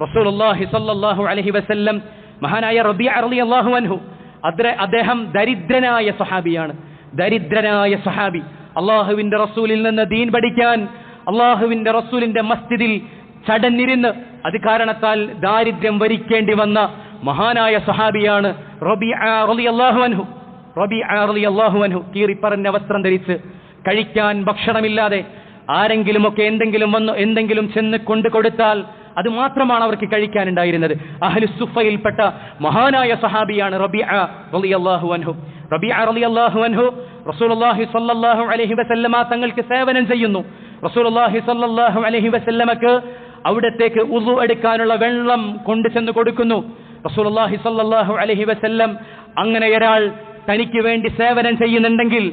റസൂലുള്ളാഹി സ്വല്ലല്ലാഹു അലൈഹി വസല്ലം മഹാനായ റബിയ റളിയല്ലാഹു അൻഹു അദ്ര- അദ്ദേഹം ദരിദ്രനായ സഹാബിയാണ് ദരിദ്രനായ സഹാബി അള്ളാഹുവിന്റെ റസൂലിൽ നിന്ന് ദീൻ പഠിക്കാൻ അള്ളാഹുവിന്റെ റസൂലിന്റെ മസ്ജിദിൽ ചടഞ്ഞിരുന്ന് അത് കാരണത്താൽ ദാരിദ്ര്യം വരിക്കേണ്ടി വന്ന മഹാനായ സഹാബിയാണ് റബീഅ റളിയല്ലാഹു അൻഹു. റബീഅ റളിയല്ലാഹു അൻഹു കീറിപ്പറഞ്ഞ വസ്ത്രം ധരിച്ച് കഴിക്കാൻ ഭക്ഷണമില്ലാതെ ആരെങ്കിലുമൊക്കെ എന്തെങ്കിലും വന്നു എന്തെങ്കിലും ചെന്ന് കൊണ്ടു കൊടുത്താൽ അത് മാത്രമാണ് അവർക്ക് കഴിക്കാനുണ്ടായിരുന്നത്. അഹലുസുഫയിൽപ്പെട്ട മഹാനായ സഹാബിയാണ് റബിഅ റളിയല്ലാഹു അൻഹു. റബിഅ റളിയല്ലാഹു അൻഹു റസൂലുള്ളാഹി സ്വല്ലല്ലാഹു അലൈഹി വസല്ലമ തങ്ങൾക്ക് സേവനം ചെയ്യുന്നു. റസൂലുള്ളാഹി സ്വല്ലല്ലാഹു അലൈഹി വസല്ലമക്ക് അവിടത്തേക്ക് ഉളു എടുക്കാനുള്ള വെള്ളം കൊണ്ടു ചെന്ന് കൊടുക്കുന്നു. റസൂലുള്ളാഹി സ്വല്ലല്ലാഹു അലൈഹി വസല്ലം അങ്ങനെ ഒരാൾ തനിക്ക് വേണ്ടി സേവനം ചെയ്യുന്നുണ്ടെങ്കിൽ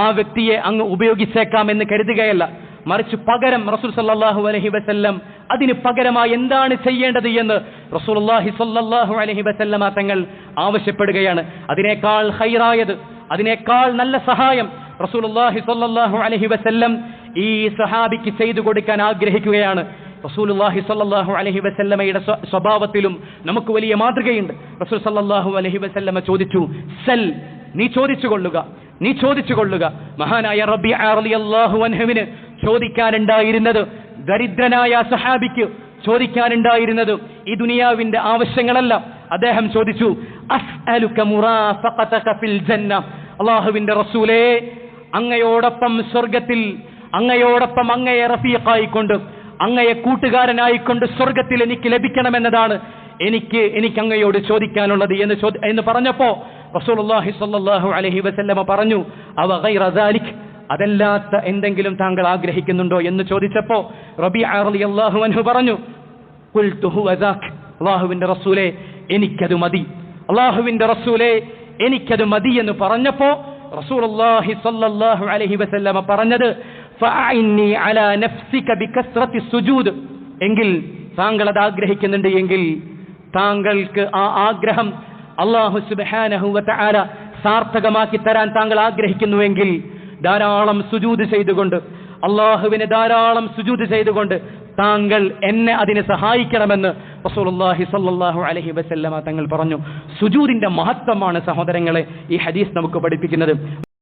ആ വ്യക്തിയെ അങ്ങ് ഉപയോഗിച്ചേക്കാം എന്ന് കരുതുകയല്ല. മറിച്ച് പകരം റസൂൽ സല്ലാഹു അലഹി വസല്ലം അതിന് പകരമായി എന്താണ് ചെയ്യേണ്ടത് എന്ന് റസൂലുള്ളാഹി സല്ലാഹു അലഹി വസല്ലമ തങ്ങൾ ആവശ്യപ്പെടുകയാണ്. അതിനേക്കാൾ ഹൈറായത് അതിനേക്കാൾ നല്ല സഹായം റസൂലുള്ളാഹി സല്ലാഹു അലഹി വസല്ലം ഈ സഹാബിക്ക് ചെയ്തു കൊടുക്കാൻ ആഗ്രഹിക്കുകയാണ്. റസൂലുള്ളാഹി സല്ലാഹു അലൈഹി വസല്ലമയുടെ സ്വ- സ്വഭാവത്തിലും നമുക്ക് വലിയ മാതൃകയുണ്ട്. റസൂൽ സല്ലാഹു അലഹി വസല്ലമ ചോദിച്ചു സെൽ നീ ചോദിച്ചു കൊള്ളുക നീ ചോദിച്ചു കൊള്ളുക മഹാനായ റബി അൻഹുവിന് ചോദിക്കാനുണ്ടായിരുന്നത് ദരിദ്രനായ സഹാബിക്ക് ചോദിക്കാനുണ്ടായിരുന്നത് ഈ ദുനിയാവിന്റെ ആവശ്യങ്ങളല്ല. അദ്ദേഹം ചോദിച്ചു അള്ളാഹുവിന്റെ റസൂലേ അങ്ങയോടൊപ്പം സ്വർഗത്തിൽ അങ്ങയോടൊപ്പം അങ്ങയെ റഫീഖായിക്കൊണ്ട് അങ്ങയെ കൂട്ടുകാരനായിക്കൊണ്ട് സ്വർഗത്തിൽ എനിക്ക് ലഭിക്കണമെന്നതാണ് എനിക്ക് എനിക്ക് അങ്ങയോട് ചോദിക്കാനുള്ളത് എന്ന് എന്ന് പറഞ്ഞപ്പോ റസൂലുള്ളാഹി സ്വല്ലല്ലാഹു അലൈഹി വസല്ലമ പറഞ്ഞു അവ ഗൈറ അതല്ലാത്ത എന്തെങ്കിലും താങ്കൾ ആഗ്രഹിക്കുന്നുണ്ടോ എന്ന് ചോദിച്ചപ്പോ റബി റബീഅ അള്ളാഹു അൻഹു പറഞ്ഞു അള്ളാഹുവിന്റെ റസൂലെ എനിക്കത് മതി. അള്ളാഹുവിന്റെ റസൂലെ എനിക്കത് മതി എന്ന് പറഞ്ഞപ്പോ സ്വല്ലല്ലാഹു അലൈഹി വസല്ലമ പറഞ്ഞത് അലാ എങ്കിൽ താങ്കൾ അത് ആഗ്രഹിക്കുന്നുണ്ട് എങ്കിൽ താങ്കൾക്ക് ആ ആഗ്രഹം അള്ളാഹു സാർത്ഥകമാക്കി തരാൻ താങ്കൾ ആഗ്രഹിക്കുന്നുവെങ്കിൽ ധാരാളം സുജൂത് ചെയ്തുകൊണ്ട് അള്ളാഹുവിന് ധാരാളം സുജൂത് ചെയ്തുകൊണ്ട് താങ്കൾ എന്നെ അതിനെ സഹായിക്കണമെന്ന് റസൂലുള്ളാഹി സ്വല്ലല്ലാഹു അലൈഹി വസല്ലമ തങ്ങൾ പറഞ്ഞു. സുജൂദിന്റെ മഹത്വമാണ് സഹോദരങ്ങളെ ഈ ഹദീസ് നമുക്ക് പഠിപ്പിക്കുന്നത്.